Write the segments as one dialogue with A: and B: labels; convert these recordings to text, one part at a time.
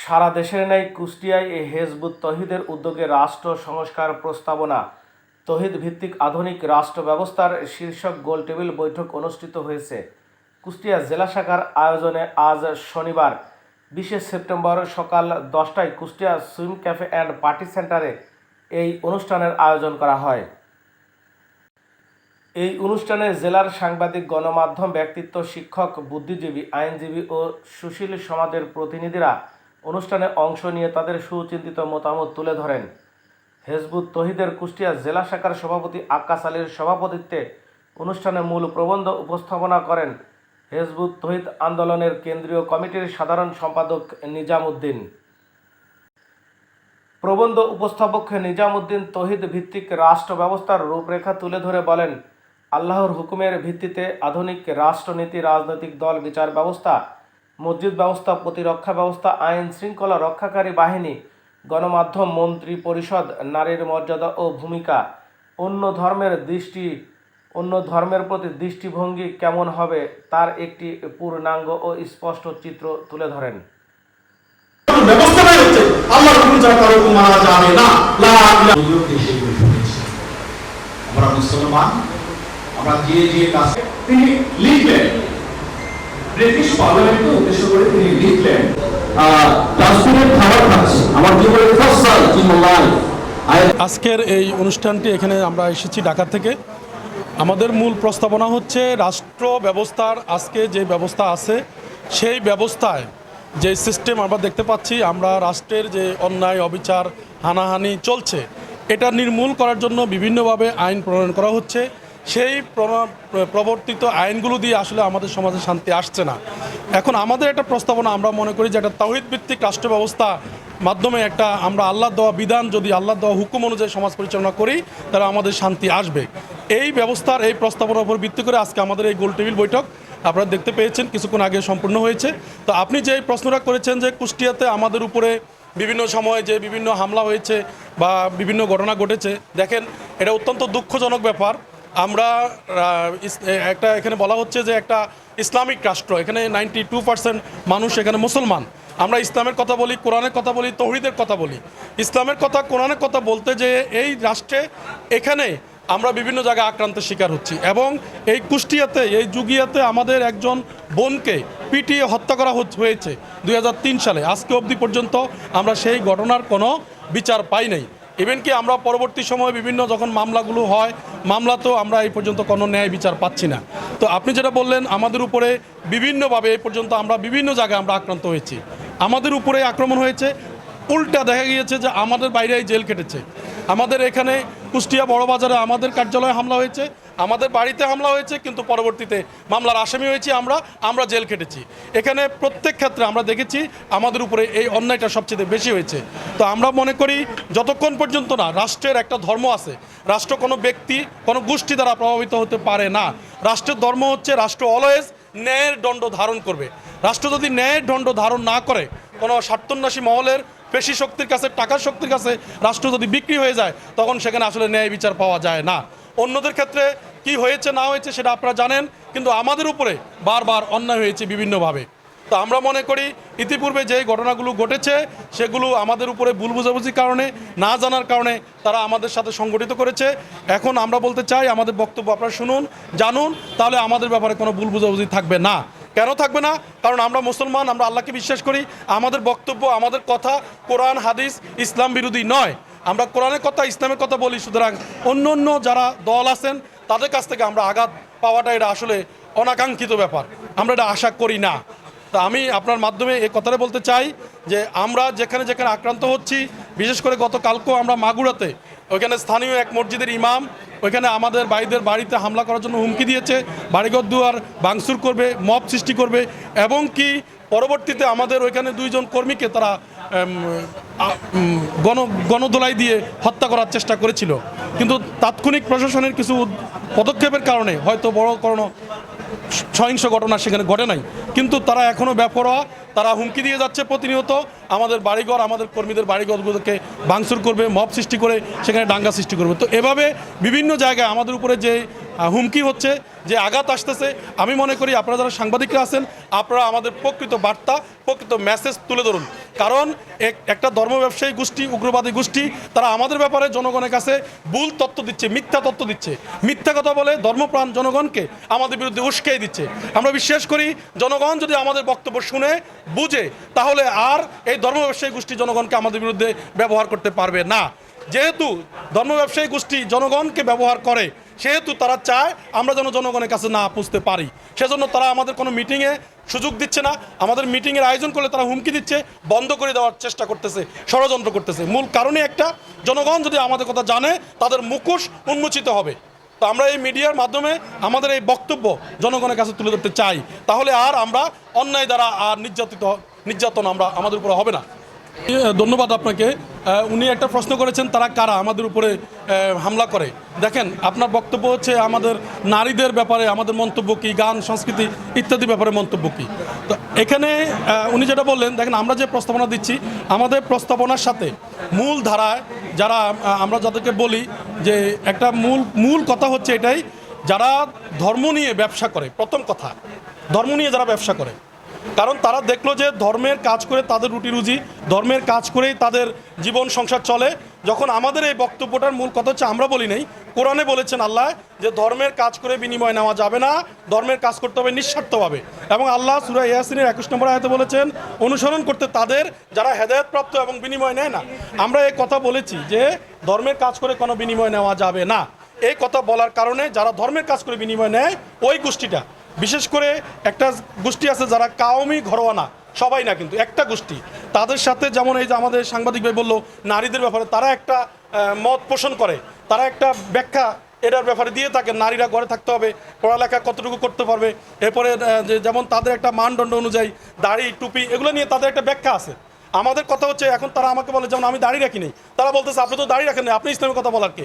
A: সারা দেশের ন্যায় কুষ্টিয়ায় এই হেজবুত তহিদের উদ্যোগে রাষ্ট্র সংস্কার প্রস্তাবনা। তহিদ ভিত্তিক আধুনিক রাষ্ট্র ব্যবস্থার শীর্ষক গোলটেবিল বৈঠক অনুষ্ঠিত হয়েছে। কুষ্টিয়া জেলা শাখার আয়োজনে আজ শনিবার বিশে সেপ্টেম্বর সকাল দশটায় Kushtia swim cafe and party সেন্টারে এই অনুষ্ঠানের আয়োজন করা হয়। এই অনুষ্ঠানে জেলার সাংবাদিক, গণমাধ্যম, ব্যক্তিত্ব, শিক্ষক, বুদ্ধিজীবী, আইনজীবী ও সুশীল সমাজের প্রতিনিধিরা অনুষ্ঠানে অংশ নিয়ে তাদের সুচিন্তিত মতামত তুলে ধরেন। হেজবুত তহিদের কুষ্টিয়া জেলা শাখার সভাপতি আক্কাস আলীর সভাপতিত্বে অনুষ্ঠানে মূল প্রবন্ধ উপস্থাপনা করেন হেজবুত তহিদ আন্দোলনের কেন্দ্রীয় কমিটির সাধারণ সম্পাদক নিজাম উদ্দিন। প্রবন্ধ উপস্থাপক নিজামুদ্দিন তহিদ ভিত্তিক রাষ্ট্র ব্যবস্থার রূপরেখা তুলে ধরে বলেন, আল্লাহর হুকুমের ভিত্তিতে আধুনিক রাষ্ট্রনীতি, রাজনৈতিক দল, বিচার ব্যবস্থা মসজিদ ব্যবস্থা, প্রতিরক্ষা ব্যবস্থা, আইন শৃঙ্খলা রক্ষাকারী বাহিনী, গণমাধ্যম, মন্ত্রী পরিষদ, নারীর মর্যাদা ও ভূমিকা অন্য ধর্মের দৃষ্টি, অন্য ধর্মের প্রতি দৃষ্টিভঙ্গি কেমন হবে তার একটি পূর্ণাঙ্গ ও স্পষ্ট চিত্র তুলে ধরেন।
B: আমরা মুসলমান, আমরা যে যে কাজ
C: তিনি লিখলেন ব্রিটিশ পার্লামেন্টকে উদ্দেশ্য করে তিনি লিখলেন
D: কাশ্মীরের খাবার খাচ্ছি। আমার জীবনের ফার্স্ট সাল লাইফ
E: আজকের এই অনুষ্ঠানটি এখানে আমরা এসেছি ঢাকা থেকে। আমাদের মূল প্রস্তাবনা হচ্ছে, রাষ্ট্র ব্যবস্থার আজকে যে ব্যবস্থা আছে, সেই ব্যবস্থায় যে সিস্টেম আমরা দেখতে পাচ্ছি, আমরা রাষ্ট্রের যে অন্যায়, অবিচার, হানাহানি চলছে, এটা নির্মূল করার জন্য বিভিন্নভাবে আইন প্রণয়ন করা হচ্ছে। সেই প্রবর্তিত আইনগুলো দিয়ে আসলে আমাদের সমাজে শান্তি আসছে না। এখন আমাদের একটা প্রস্তাবনা আমরা মনে করি যে একটা তাহিদ ভিত্তিক রাষ্ট্র ব্যবস্থা মাধ্যমে একটা আমরা আল্লাহ দেওয়া বিধান যদি আল্লাহ দেওয়া হুকুম অনুযায়ী সমাজ পরিচালনা করি, তাহলে আমাদের শান্তি আসবে। এই ব্যবস্থার, এই প্রস্তাবনার উপর ভিত্তি করে আজকে আমাদের এই গোল টেবিল বৈঠক আপনারা দেখতে পেয়েছেন, কিছুক্ষণ আগে সম্পূর্ণ হয়েছে। তো আপনি যে প্রশ্নটা করেছেন যে কুষ্টিয়াতে আমাদের উপরে বিভিন্ন সময়ে যে বিভিন্ন হামলা হয়েছে বা বিভিন্ন ঘটনা ঘটেছে, দেখেন এটা অত্যন্ত দুঃখজনক ব্যাপার। আমরা একটা এখানে বলা হচ্ছে যে একটা ইসলামিক রাষ্ট্র, এখানে নাইনটি টু পার্সেন্ট মানুষ এখানে মুসলমান। আমরা ইসলামের কথা বলি, কোরআনের কথা বলি, তৌহিদের কথা বলি। ইসলামের কথা, কোরআনের কথা বলতে যে এই রাষ্ট্রে এখানে আমরা বিভিন্ন জায়গায় আক্রান্তের শিকার হচ্ছি এবং এই কুষ্টিয়াতে, এই যুগিয়াতে আমাদের একজন বোনকে পিটিয়ে হত্যা করা হয়েছে দু হাজার তিন সালে। আজকে অবধি পর্যন্ত আমরা সেই ঘটনার কোনো বিচার পাই নাই। ইভেন কি আমরা পরবর্তী সময়ে বিভিন্ন যখন মামলাগুলো হয় মামলা তো আমরা এই পর্যন্ত কোনো ন্যায় বিচার পাচ্ছি না। তো আপনি যেটা বললেন, আমাদের উপরে বিভিন্নভাবে এই পর্যন্ত আমরা বিভিন্ন জায়গায় আমরা আক্রান্ত হয়েছি। আমাদের উপরে আক্রমণ হয়েছে। উল্টা দেখা গিয়েছে যে আমাদের বাইরে জেল কেটেছে। আমাদের এখানে কুষ্টিয়া বড়বাজারে আমাদের কার্যালয়ে হামলা হয়েছে। আমাদের বাড়িতে হামলা হয়েছে, কিন্তু পরবর্তীতে মামলার আসামি হয়েছি আমরা আমরা জেল খেটেছি। এখানে প্রত্যেক ক্ষেত্রে আমরা দেখেছি আমাদের উপরে এই অন্যায়টা সবচেয়ে বেশি হয়েছে। তো আমরা মনে করি, যতক্ষণ পর্যন্ত না রাষ্ট্রের একটা ধর্ম আছে, রাষ্ট্র কোনো ব্যক্তি, কোনো গোষ্ঠী দ্বারা প্রভাবিত হতে পারে না। রাষ্ট্রের ধর্ম হচ্ছে রাষ্ট্র অলওয়েজ ন্যায়ের দণ্ড ধারণ করবে। রাষ্ট্র যদি ন্যায়ের দণ্ড ধারণ না করে, কোনো স্বার্থন্যাসী মহলের পেশি শক্তির কাছে, টাকার শক্তির কাছে রাষ্ট্র যদি বিক্রি হয়ে যায়, তখন সেখানে আসলে ন্যায় বিচার পাওয়া যায় না। অন্যদের ক্ষেত্রে কি হয়েছে, না হয়েছে সেটা আপনারা জানেন, কিন্তু আমাদের উপরে বারবার অন্যায় হয়েছে বিভিন্নভাবে। তো আমরা মনে করি, ইতিপূর্বে যে ঘটনাগুলো ঘটেছে, সেগুলো আমাদের উপরে ভুল বুঝাবুঝির কারণে, না জানার কারণে তারা আমাদের সাথে সংগঠিত করেছে। এখন আমরা বলতে চাই, আমাদের বক্তব্য আপনারা শুনুন, জানুন, তাহলে আমাদের ব্যাপারে কোনো ভুল বুঝাবুঝি থাকবে না। কেন থাকবে না? কারণ আমরা মুসলমান, আমরা আল্লাহকে বিশ্বাস করি, আমাদের বক্তব্য, আমাদের কথা কোরআন, হাদিস, ইসলাম বিরোধী নয়। আমরা কোরআনের কথা, ইসলামের কথা বলি, সুতরাং অন্য অন্য যারা দল আছেন, তাদের কাছ থেকে আমরা আঘাত পাওয়াটা এটা আসলে অনাকাঙ্ক্ষিত ব্যাপার। আমরা এটা আশা করি না। তা আমি আপনার মাধ্যমে এই কথাটা বলতে চাই যে আমরা যেখানে যেখানে আক্রান্ত হচ্ছি, বিশেষ করে গতকালকেও আমরা মাগুরাতে, ওইখানে স্থানীয় এক মসজিদের ইমাম, ওইখানে আমাদের ভাইদের বাড়িতে হামলা করার জন্য হুমকি দিয়েছে, বাড়িঘর দুয়ার ভাঙচুর করবে, মব সৃষ্টি করবে, এবং কি পরবর্তীতে আমাদের ওইখানে দুইজন কর্মীকে তারা গণ গণদোলাই দিয়ে হত্যা করার চেষ্টা করেছিল। কিন্তু তাৎক্ষণিক প্রশাসনের কিছু পদক্ষেপের কারণে, হয়তো বড় কোনো সহিংস ঘটনা সেখানে ঘটে নাই। কিন্তু তারা এখনও বেপরোয়া, তারা হুমকি দিয়ে যাচ্ছে প্রতিনিয়ত। আমাদের বাড়িঘর, আমাদের কর্মীদের বাড়িঘরগুলোকে ভাঙচুর করবে, মব সৃষ্টি করে সেখানে ডাঙ্গা সৃষ্টি করবে। তো এভাবে বিভিন্ন জায়গায় আমাদের উপরে যে হুমকি হচ্ছে, যে আঘাত আসতেছে, আমি মনে করি আপনারা যারা সাংবাদিকরা আছেন, আপনারা আমাদের প্রকৃত বার্তা, প্রকৃত মেসেজ তুলে ধরুন। কারণ এক- একটা ধর্ম ব্যবসায়ী গোষ্ঠী, উগ্রবাদী গোষ্ঠী, তারা আমাদের ব্যাপারে জনগণের কাছে ভুল তত্ত্ব দিচ্ছে, মিথ্যা তত্ত্ব দিচ্ছে। মিথ্যা কথা বলে ধর্মপ্রাণ জনগণকে আমাদের বিরুদ্ধে উস্কিয়ে দিচ্ছে। আমরা বিশ্বাস করি, জনগণ যদি আমাদের বক্তব্য শুনে, বুঝে, তাহলে আর এই ধর্ম ব্যবসায়ী গোষ্ঠী জনগণকে আমাদের বিরুদ্ধে ব্যবহার করতে পারবে না। যেহেতু ধর্ম ব্যবসায়ী গোষ্ঠী জনগণকে ব্যবহার করে, সেহেতু তারা চায় আমরা যেন জনগণের কাছে না পুষতে পারি। সেজন্য তারা আমাদের কোনো মিটিংয়ে সুযোগ দিচ্ছে না। আমাদের মিটিংয়ের আয়োজন করলে তারা হুমকি দিচ্ছে, বন্ধ করে দেওয়ার চেষ্টা করতেছে, ষড়যন্ত্র করতেছে। মূল কারণে একটা, জনগণ যদি আমাদের কথা জানে, তাদের মুখোশ উন্মোচিত হবে। তো আমরা এই মিডিয়ার মাধ্যমে আমাদের এই বক্তব্য জনগণের কাছে তুলে ধরতে চাই। তাহলে আর আমরা অন্যায় দ্বারা আর নির্যাতিত, নির্যাতন আমরা আমাদের উপরে হবে না। ধন্যবাদ আপনাকে। উনি একটা প্রশ্ন করেছেন, তারা কারা? আমাদের উপরে হামলা করে। দেখেন, আপনার বক্তব্য হচ্ছে আমাদের নারীদের ব্যাপারে, আমাদের মন্তব্য কী? গান, সংস্কৃতি ইত্যাদি ব্যাপারে মন্তব্য কী? তো এখানে উনি যেটা বললেন, দেখেন, আমরা যে প্রস্তাবনা দিচ্ছি, আমাদের প্রস্তাবনার সাথে মূল ধারায় যারা আমরা যাদেরকে বলি যে একটা মূল মূল কথা হচ্ছে এটাই, যারা ধর্ম নিয়ে ব্যবসা করে, প্রথম কথা, ধর্ম নিয়ে যারা ব্যবসা করে কারণ তারা দেখল যে ধর্মের কাজ করে তাদের রুটি রুজি, ধর্মের কাজ করেই তাদের জীবন সংসার চলে। যখন আমাদের এই বক্তব্যটার মূল কথা হচ্ছে, আমরা বলি নাই, কোরআনে বলেছেন আল্লাহ যে ধর্মের কাজ করে বিনিময় নেওয়া যাবে না, ধর্মের কাজ করতে হবে নিঃস্বার্থভাবে। এবং আল্লাহ সুরা ইয়াসিনের একুশ নম্বর আয়তে বলেছেন, অনুসরণ করতে তাদের যারা হেদায়তপ্রাপ্ত এবং বিনিময় নেয় না। আমরা এই কথা বলেছি যে ধর্মের কাজ করে কোনো বিনিময় নেওয়া যাবে না। এই কথা বলার কারণে যারা ধর্মের কাজ করে বিনিময় নেয়, ওই গোষ্ঠীটা বিশেষ করে একটা গোষ্ঠী আছে যারা কাউমি ঘরোয়ানা, সবাই না কিন্তু, একটা গোষ্ঠী। তাদের সাথে যেমন এই যে আমাদের সাংবাদিক ভাই বলল, নারীদের ব্যাপারে তারা একটা মত পোষণ করে, তারা একটা ব্যাখ্যা এটার ব্যাপারে দিয়ে থাকে, নারীরা ঘরে থাকতে হবে, পড়ালেখা কতটুকু করতে পারবে, এরপরে যেমন তাদের একটা মানদণ্ড অনুযায়ী, দাড়ি, টুপি, এগুলো নিয়ে তাদের একটা ব্যাখ্যা আছে। আমাদের কথা হচ্ছে, এখন তারা আমাকে বলে যেমন আমি দাঁড়িয়ে রাখি নেই তারা বলতেছে, আপনি তো দাঁড়িয়ে রাখেন না আপনি ইসলামের কথা বলার কে?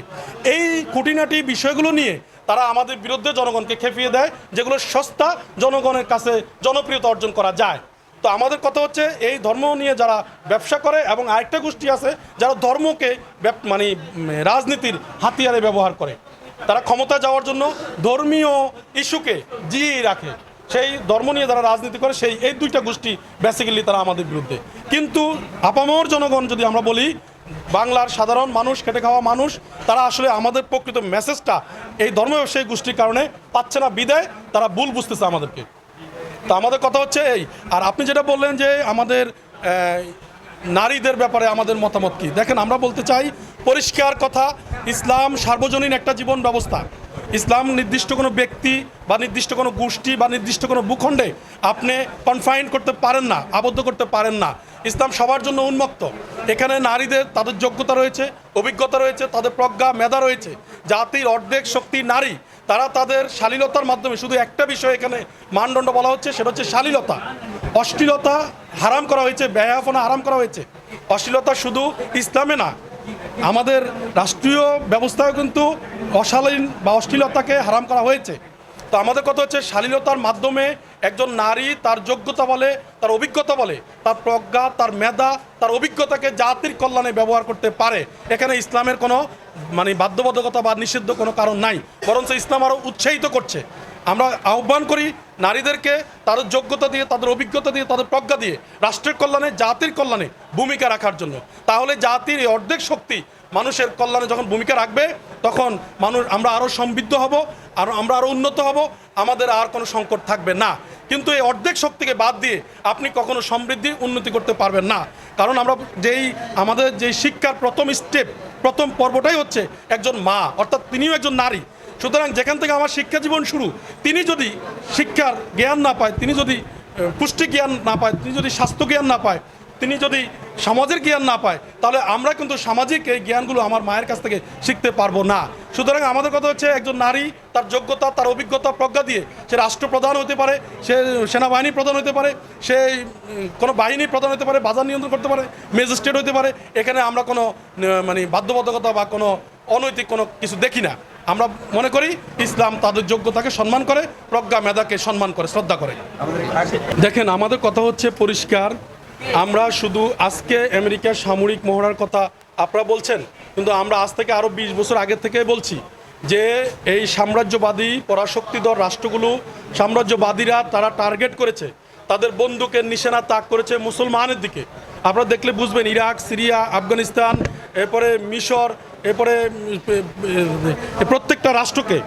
E: এই খুঁটিনাটি বিষয়গুলো নিয়ে তারা আমাদের বিরুদ্ধে জনগণকে খেপিয়ে দেয়, যেগুলো সস্তা জনগণের কাছে জনপ্রিয়তা অর্জন করা যায়। তো আমাদের কথা হচ্ছে, এই ধর্ম নিয়ে যারা ব্যবসা করে এবং আরেকটা গোষ্ঠী আছে, যারা ধর্মকে মানে রাজনীতির হাতিয়ারে ব্যবহার করে। তারা ক্ষমতা যাওয়ার জন্য ধর্মীয় ইস্যুকে জিয়ে রাখে। সেই ধর্ম নিয়ে যারা রাজনীতি করে, সেই এই দুইটা গোষ্ঠী বেসিক্যালি তারা আমাদের বিরুদ্ধে। কিন্তু আপামর জনগণ যদি আমরা বলি, বাংলার সাধারণ মানুষ, খেটে খাওয়া মানুষ, তারা আসলে আমাদের প্রকৃত মেসেজটা এই ধর্ম ব্যবসায়ী গোষ্ঠীর কারণে পাচ্ছে না, বিদায়, তারা ভুল বুঝতেছে আমাদেরকে। তো আমাদের কথা হচ্ছে এই, আর আপনি যেটা বললেন যে আমাদের নারীদের ব্যাপারে আমাদের মতামত কি? দেখেন, আমরা বলতে চাই, পরিষ্কার কথা, ইসলাম সার্বজনীন একটা জীবন ব্যবস্থা। ইসলাম নির্দিষ্ট কোনো ব্যক্তি বা নির্দিষ্ট কোনো গোষ্ঠী বা নির্দিষ্ট কোনো ভূখণ্ডে আপনি কনফাইন করতে পারেন না, আবদ্ধ করতে পারেন না। ইসলাম সবার জন্য উন্মুক্ত। এখানে নারীদের তাদের যোগ্যতা রয়েছে, অভিজ্ঞতা রয়েছে, তাদের প্রজ্ঞা, মেধা রয়েছে। জাতির অর্ধেক শক্তি নারী, তারা তাদের শালীলতার মাধ্যমে শুধু একটা বিষয় এখানে মানদণ্ড বলা হচ্ছে, সেটা হচ্ছে শালীলতা। অশ্লীলতা হারাম করা হয়েছে, ব্যয়াপনা হারাম করা হয়েছে। অশ্লীলতা শুধু ইসলামে না আমাদের রাষ্ট্রীয় ব্যবস্থায় কিন্তু অশালীন বা অশ্লীলতাকে হারাম করা হয়েছে। তো আমাদের কথা হচ্ছে শালীনতার মাধ্যমে একজন নারী তার যোগ্যতা বলে, তার অভিজ্ঞতা বলে, তার প্রজ্ঞা, তার মেধা, তার অভিজ্ঞতাকে জাতির কল্যাণে ব্যবহার করতে পারে। এখানে ইসলামের কোনো মানে বাধ্যবাধকতা বা নিষিদ্ধ কোনো কারণ নাই, বরঞ্চ ইসলাম আরও উৎসাহিত করছে। আমরা আহ্বান করি নারীদেরকে তাদের যোগ্যতা দিয়ে, তাদের অভিজ্ঞতা দিয়ে, তাদের প্রজ্ঞা দিয়ে রাষ্ট্রের কল্যাণে, জাতির কল্যাণে ভূমিকা রাখার জন্য। তাহলে জাতির এই অর্ধেক শক্তি মানুষের কল্যাণে যখন ভূমিকা রাখবে, তখন মানুষ, আমরা আরও সমৃদ্ধ হব, আর, আমরা আরও উন্নত হব, আমাদের আর কোনো সংকট থাকবে না। কিন্তু এই অর্ধেক শক্তিকে বাদ দিয়ে আপনি কখনো সমৃদ্ধি, উন্নতি করতে পারবেন না। কারণ আমরা যেই, আমাদের যেই শিক্ষার প্রথম স্টেপ প্রথম পর্বটাই হচ্ছে একজন মা, অর্থাৎ তিনিও একজন নারী। সুতরাং যেখান থেকে আমার শিক্ষা জীবন শুরু, তিনি যদি শিক্ষার জ্ঞান না পায়, তিনি যদি পুষ্টি জ্ঞান না পায়, তিনি যদি স্বাস্থ্য জ্ঞান না পায়, তিনি যদি সমাজের জ্ঞান না পায়, তাহলে আমরা কিন্তু সামাজিক এই জ্ঞানগুলো আমার মায়ের কাছ থেকে শিখতে পারব না। সুতরাং আমাদের কথা হচ্ছে, একজন নারী তার যোগ্যতা, তার অভিজ্ঞতা, প্রজ্ঞা দিয়ে সে রাষ্ট্রপ্রধান হতে পারে, সে সেনাবাহিনী প্রধান হতে পারে, সে কোনো বাহিনী প্রধান হতে পারে, বাজার নিয়ন্ত্রণ করতে পারে, ম্যাজিস্ট্রেট হতে পারে, এখানে আমরা কোনো মানে বাধ্যবাধকতা বা কোনো অনৈতিক কোনো কিছু দেখি না। আমরা মনে করি ইসলাম তাদের যোগ্যতাকে সম্মান করে, প্রজ্ঞা মেধাকে সম্মান করে, শ্রদ্ধা করে। দেখেন, আমাদের কথা হচ্ছে পরিষ্কার। আমরা শুধু আজকে আমেরিকার সামরিক মহড়ার কথা আপনারা বলছেন, কিন্তু আমরা আজ থেকে আরও বিশ বছর আগে থেকে বলছি যে এই সাম্রাজ্যবাদী পরাশক্তিধর রাষ্ট্রগুলো, সাম্রাজ্যবাদীরা তারা টার্গেট করেছে। তাদের বন্দুকের নিশানা তাক করেছে মুসলমানের দিকে। আপনারা দেখলে বুঝবেন, ইরাক, সিরিয়া, আফগানিস্তান, এরপরে মিশর এরপরে প্রত্যেকটা রাষ্ট্রকে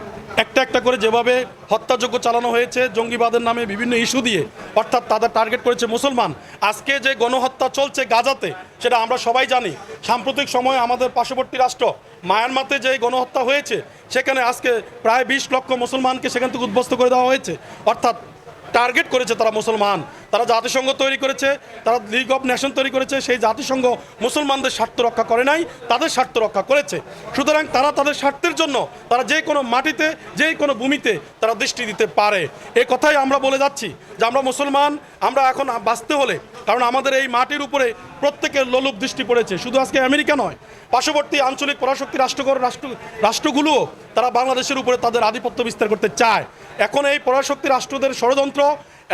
E: একটা একটা করে যেভাবে হত্যাযজ্ঞ চালানো হয়েছে, জঙ্গিবাদের নামে বিভিন্ন ইস্যু দিয়ে, অর্থাৎ তাদের টার্গেট করেছে মুসলমান। আজকে যে গণহত্যা চলছে গাজাতে, সেটা আমরা সবাই জানি। সাম্প্রতিক সময়ে আমাদের পার্শ্ববর্তী রাষ্ট্র মায়ানমারতে যে গণহত্যা হয়েছে, সেখানে আজকে প্রায় বিশ লক্ষ মুসলমানকে সেখান থেকে উদ্বস্ত করে দেওয়া হয়েছে। অর্থাৎ টার্গেট করেছে তারা মুসলমান। তারা জাতিসংঘ তৈরি করেছে, তারা লিগ অফ নেশন তৈরি করেছে, সেই জাতিসংঘ মুসলমানদের স্বার্থ রক্ষা করে নাই, তাদের স্বার্থ রক্ষা করেছে। সুতরাং তারা তাদের স্বার্থের জন্য, তারা যে কোনো মাটিতে, যে কোনো ভূমিতে তারা দৃষ্টি দিতে পারে। এ কথাই আমরা বলে যাচ্ছি যে আমরা মুসলমান, আমরা এখন বাঁচতে হলে, কারণ আমাদের এই মাটির উপরে প্রত্যেকের লোলুপ দৃষ্টি পড়েছে। শুধু আজকে আমেরিকা নয়, পার্শ্ববর্তী আঞ্চলিক পরাশক্তি রাষ্ট্রকর রাষ্ট্র, রাষ্ট্রগুলোও তারা বাংলাদেশের উপরে তাদের আধিপত্য বিস্তার করতে চায়। এখন এই পরাশক্তি রাষ্ট্রদের ষড়যন্ত্র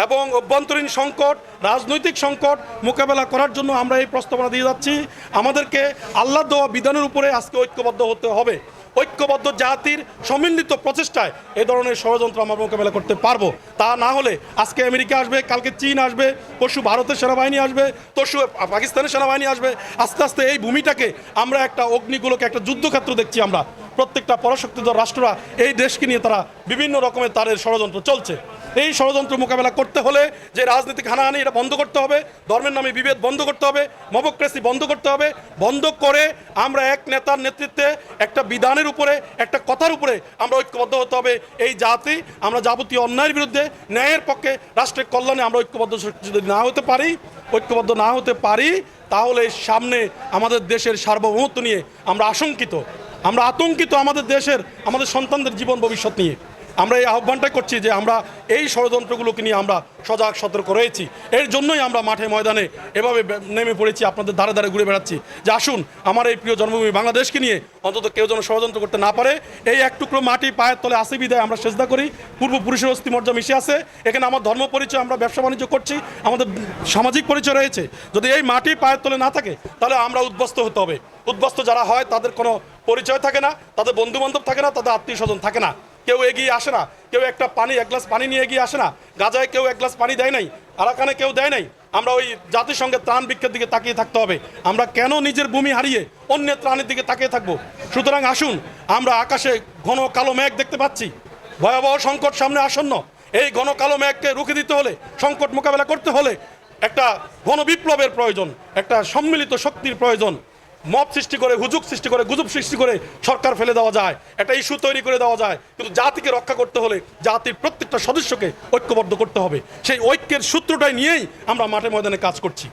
E: এবং অভ্যন্তরীণ সংকট, রাজনৈতিক সংকট মোকাবেলা করার জন্য আমরা এই প্রস্তাবনা দিয়ে যাচ্ছি। আমাদেরকে আল্লাহ দেওয়া বিধানের উপরে আজকে ঐক্যবদ্ধ হতে হবে। ঐক্যবদ্ধ জাতির সম্মিলিত প্রচেষ্টায় এ ধরনের ষড়যন্ত্র আমরা মোকাবেলা করতে পারব। তা না হলে আজকে আমেরিকা আসবে, কালকে চীন আসবে, পরশু ভারতের সেনাবাহিনী আসবে তরশু পাকিস্তানের সেনাবাহিনী আসবে। আস্তে আস্তে এই ভূমিটাকে আমরা একটা অগ্নিগুলোকে, একটা যুদ্ধক্ষেত্র দেখছি আমরা। প্রত্যেকটা পরাশক্তিধর রাষ্ট্ররা এই দেশকে নিয়ে তারা বিভিন্ন রকমের তাদের ষড়যন্ত্র চলছে। এই ষড়যন্ত্র মোকাবেলা করতে হলে যে রাজনৈতিক হানাহানি, এটা বন্ধ করতে হবে, ধর্মের নামে বিভেদ বন্ধ করতে হবে, মবক্রেসি বন্ধ করতে হবে, বন্ধ করে আমরা এক নেতার নেতৃত্বে একটা বিধানের উপরে, একটা কথার উপরে আমরা ঐক্যবদ্ধ হতে হবে। এই জাতি, আমরা যাবতীয় অন্যায়ের বিরুদ্ধে ন্যায়ের পক্ষে রাষ্ট্রের কল্যাণে আমরা ঐক্যবদ্ধ যদি না হতে পারি, ঐক্যবদ্ধ না হতে পারি, তাহলে সামনে আমাদের দেশের সার্বভৌমত্ব নিয়ে আমরা আশঙ্কিত। আমরা আতঙ্কিত আমাদের দেশের, আমাদের সন্তানদের জীবন ভবিষ্যৎ নিয়ে। আমরা এই আহ্বানটা করছি যে আমরা এই ষড়যন্ত্রগুলোকে নিয়ে আমরা সজাগ, সতর্ক রয়েছি। এর জন্যই আমরা মাঠে ময়দানে এভাবে নেমে পড়েছি, আপনাদের ধারে ধারে ঘুরে বেড়াচ্ছি। যে আসুন, আমার এই প্রিয় জন্মভূমি বাংলাদেশকে নিয়ে অন্তত কেউ যেন ষড়যন্ত্র করতে না পারে। এই এক টুকরো মাটি পায়ের তলে আসে বিদায় আমরা চেষ্টা করি। পূর্বপুরুষের অস্থিমর্যা মিশে আছে। এখানে আমার ধর্ম পরিচয় আমরা ব্যবসা বাণিজ্য করছি, আমাদের সামাজিক পরিচয় রয়েছে। যদি এই মাটি পায়ের তলে না থাকে, তাহলে আমরা উদ্বস্ত হতে হবে। উদ্বস্ত যারা হয়, তাদের কোনো পরিচয় থাকে না, তাদের বন্ধু বান্ধব থাকে না, তাদের আত্মীয় স্বজন থাকে না। কেউ এগিয়ে আসে না, কেউ একটা পানি, এক গ্লাস পানি নিয়ে এগিয়ে আসে না। গাজায় কেউ এক গ্লাস পানি দেয় নাই, আরাকানে কেউ দেয় নাই। আমরা ওই জাতিসংঘের ত্রাণ বৃক্ষের দিকে তাকিয়ে থাকতে হবে। আমরা কেন নিজের ভূমি হারিয়ে অন্যের ত্রাণের দিকে তাকিয়ে থাকব? সুতরাং আসুন, আমরা আকাশে ঘন কালো মেঘ দেখতে পাচ্ছি। ভয়াবহ সংকট সামনে আসন্ন। এই ঘন কালো মেঘকে রুখে দিতে হলে, সংকট মোকাবেলা করতে হলে একটা ঘন বিপ্লবের প্রয়োজন, একটা সম্মিলিত শক্তির প্রয়োজন। মব সৃষ্টি করে হুজুক সৃষ্টি করে, গুজব সৃষ্টি করে সরকার ফেলে দেওয়া যায়। একটা ইস্যু তৈরি করে দেওয়া যায়। কিন্তু জাতিকে রক্ষা করতে হলে জাতির প্রত্যেকটা সদস্যকে ঐক্যবদ্ধ করতে হবে। সেই ঐক্যের সূত্রটাই নিয়েই আমরা মাঠে ময়দানে কাজ করছি।